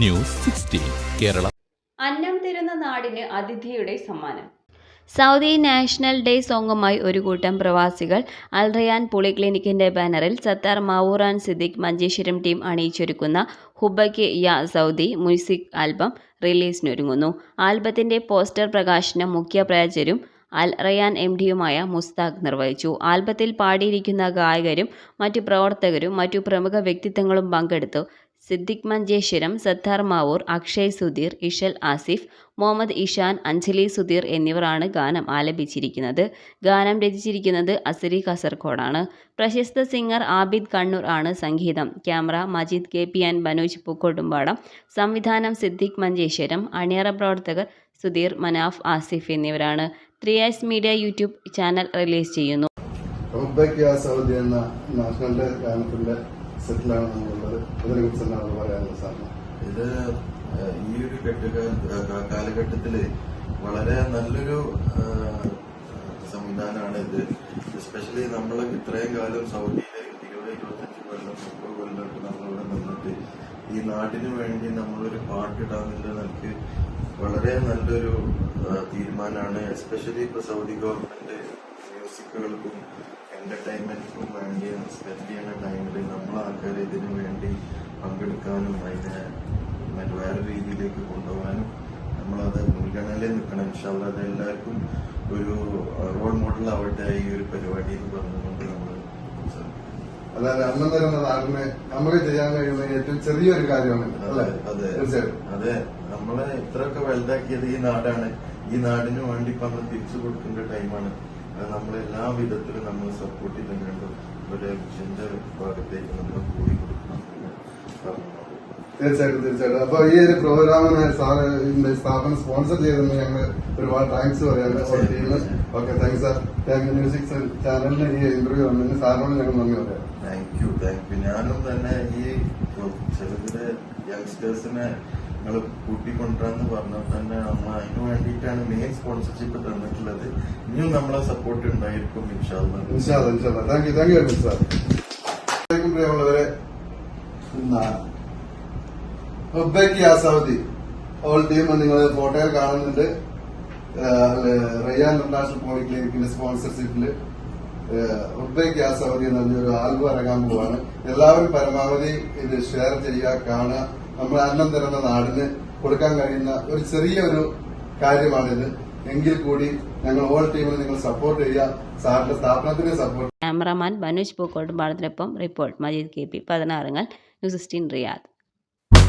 News sixteen Kerala. അന്നം തരുന്ന നാടിന് അതിഥിയുടെ സമ്മാനം. സൗദി നാഷണൽ ഡേ സോങ്ങുമായി ഒരു കൂട്ടം പ്രവാസികൾ അൽറയാൻ പോളിക്ലിനിക്കിന്റെ ബാനറിൽ സത്താർ മാവൂറാൻ സിദ്ദിഖ് മഞ്ചേശ്വരം ടീം അണിയിച്ചൊരുക്കുന്ന ഹുബയ്ക്ക് യാ സൗദി മ്യൂസിക് ആൽബം റിലീസിനൊരുങ്ങുന്നു. ആൽബത്തിന്റെ പോസ്റ്റർ പ്രകാശനം മുഖ്യ പ്രചരും അൽ റയാൻ എം ഡിയുമായ മുസ്താഖ് നിർവഹിച്ചു. ആൽബത്തിൽ പാടിയിരിക്കുന്ന ഗായകരും മറ്റു പ്രവർത്തകരും മറ്റു പ്രമുഖ വ്യക്തിത്വങ്ങളും പങ്കെടുത്തു. സിദ്ദിഖ് മഞ്ചേശ്വരം സത്താർ മാവൂർ അക്ഷയ് സുധീർ ഇഷൽ ആസിഫ് മുഹമ്മദ് ഇഷാൻ അഞ്ജലി സുധീർ എന്നിവരാണ് ഗാനം ആലപിച്ചിരിക്കുന്നത്. ഗാനം രചിച്ചിരിക്കുന്നത് അസരി കാസർഗോഡാണ് പ്രശസ്ത സിംഗർ ആബിദ് കണ്ണൂർ ആണ് സംഗീതം. Camera Majeed K P and Banoj Pookkottumpadam. സംവിധാനം സിദ്ദിഖ് മഞ്ചേശ്വരം അണിയറ പ്രവർത്തകർ സുധീർ മനാഫ് ആസിഫ് എന്നിവരാണ്. Three eyes media YouTube channel release ചെയ്യുന്നു. ഗാനത്തിന്റെ സെറ്റിലാണ് നമ്മളുള്ളത്. സാറിന് ഇത് ഈ ഒരു കാലഘട്ടത്തിൽ വളരെ നല്ലൊരു സംവിധാനമാണ് ഇത്. എസ്പെഷ്യലി നമ്മൾ ഇത്രയും കാലം സൗദിയിലെ ഇരുപത് ഇരുപത്തഞ്ച് കൊല്ലം മുപ്പത് കൊല്ലമൊക്കെ നമ്മളിവിടെ നിന്നിട്ട് ഈ നാടിനു വേണ്ടി നമ്മളൊരു പാട്ടിടാന്നുള്ള നിലയ്ക്ക് വളരെ നല്ലൊരു തീരുമാനമാണ് എസ്പെഷ്യലി ഇപ്പൊ സൗദി ഗവൺമെന്റ് മ്യൂസിക്കുകൾക്കും എന്റർടൈൻമെന്റിനും വേണ്ടി സ്പെൻഡ് ചെയ്യുന്ന ടൈമിൽ നമ്മളാൾക്കാർ ഇതിനു വേണ്ടി പങ്കെടുക്കാനും അതിനെ മറ്റു വേറെ രീതിയിലേക്ക് കൊണ്ടുപോകാനും നമ്മളത് മുൻഗണനയിൽ നിൽക്കണം. ഇൻഷാല്ല അത് എല്ലാവർക്കും ഒരു റോൾ മോഡൽ ആവട്ടെ ഈ ഒരു പരിപാടി എന്ന് പറഞ്ഞുകൊണ്ട് നമ്മൾ അതായത് അന്നം തരുന്ന ആളിനെ നമുക്ക് ചെയ്യാൻ കഴിയുന്ന ഏറ്റവും ചെറിയൊരു കാര്യമാണ് അതെ അതെ. അതെ നമ്മളെ ഇത്രയൊക്കെ വലുതാക്കിയത് ഈ നാടാണ്. ഈ നാടിന് വേണ്ടി ഇപ്പൊ നമ്മൾ തിരിച്ചു കൊടുക്കേണ്ട ടൈമാണ്. അത് നമ്മളെല്ലാ വിധത്തിലും നമ്മൾ സപ്പോർട്ട് ചെയ്തിട്ടുണ്ട്. ഒരു ഭാഗത്തേക്ക് നമ്മൾ കൂടി തീർച്ചയായിട്ടും തീർച്ചയായിട്ടും. അപ്പൊ ഈ ഒരു പ്രോഗ്രാമിന് സാറ് ഇതിന്റെ സ്ഥാപനം സ്പോൺസർ ചെയ്തതിന് ഞങ്ങൾ ഒരുപാട് താങ്ക്സ് പറയാണ് ടീമിന് okay thanks sir thank music ചാനലിന് ഈ ഇന്റർവ്യൂ വന്നതിന് സാറിനോട് ഞങ്ങൾ നന്ദി പറയാം. താങ്ക് യു താങ്ക് യു ഞാനും തന്നെ ഈ ചെറുതിലെ യങ്സ്റ്റേഴ്സിനെ നിങ്ങൾ കൂട്ടിക്കൊണ്ടുവരാന്ന് പറഞ്ഞാൽ തന്നെ നമ്മൾ അതിനു വേണ്ടിയിട്ടാണ് മെയിൻ സ്പോൺസർഷിപ്പ് തന്നിട്ടുള്ളത്. ഇനിയും നമ്മളെ സപ്പോർട്ട് ഉണ്ടായിരിക്കും ഇൻഷാല്ല thank you thank you sir പ്രിയമുള്ളവരെ. ഹുബൈക്ക് യാ ഓൾ ടീം നിങ്ങൾ ഫോട്ടോയിൽ കാണുന്നുണ്ട്. റയ്യാൻ ഇന്റർനാഷണൽ പോളിക്ലിനിക്കിന്റെ സ്പോൺസർഷിപ്പിൽ ഹുബൈക്ക് യാ സൗദി എന്ന് പറഞ്ഞൊരു ആൽബം ഇറങ്ങാൻ പോവാണ്. എല്ലാവരും പരമാവധി ഇത് ഷെയർ ചെയ്യുക കാണുക. നമ്മൾ അന്നം തരുന്ന നാടിന് കൊടുക്കാൻ കഴിയുന്ന ഒരു ചെറിയൊരു കാര്യമാണിത്. എങ്കിൽ കൂടി ഞങ്ങൾ ഓൾ ടീമിനെ നിങ്ങൾ സപ്പോർട്ട് ചെയ്യുക. സാറിന്റെ സ്ഥാപനത്തിനെ സപ്പോർട്ട് ക്യാമറാമാൻ പൂക്കോട്ടും പാടത്തിനൊപ്പം റിപ്പോർട്ട് മജീദ് കെ പി. പതിനാറുങ്ങൾ ന്യൂസ് സിക്സ്റ്റീൻ റിയാദ്.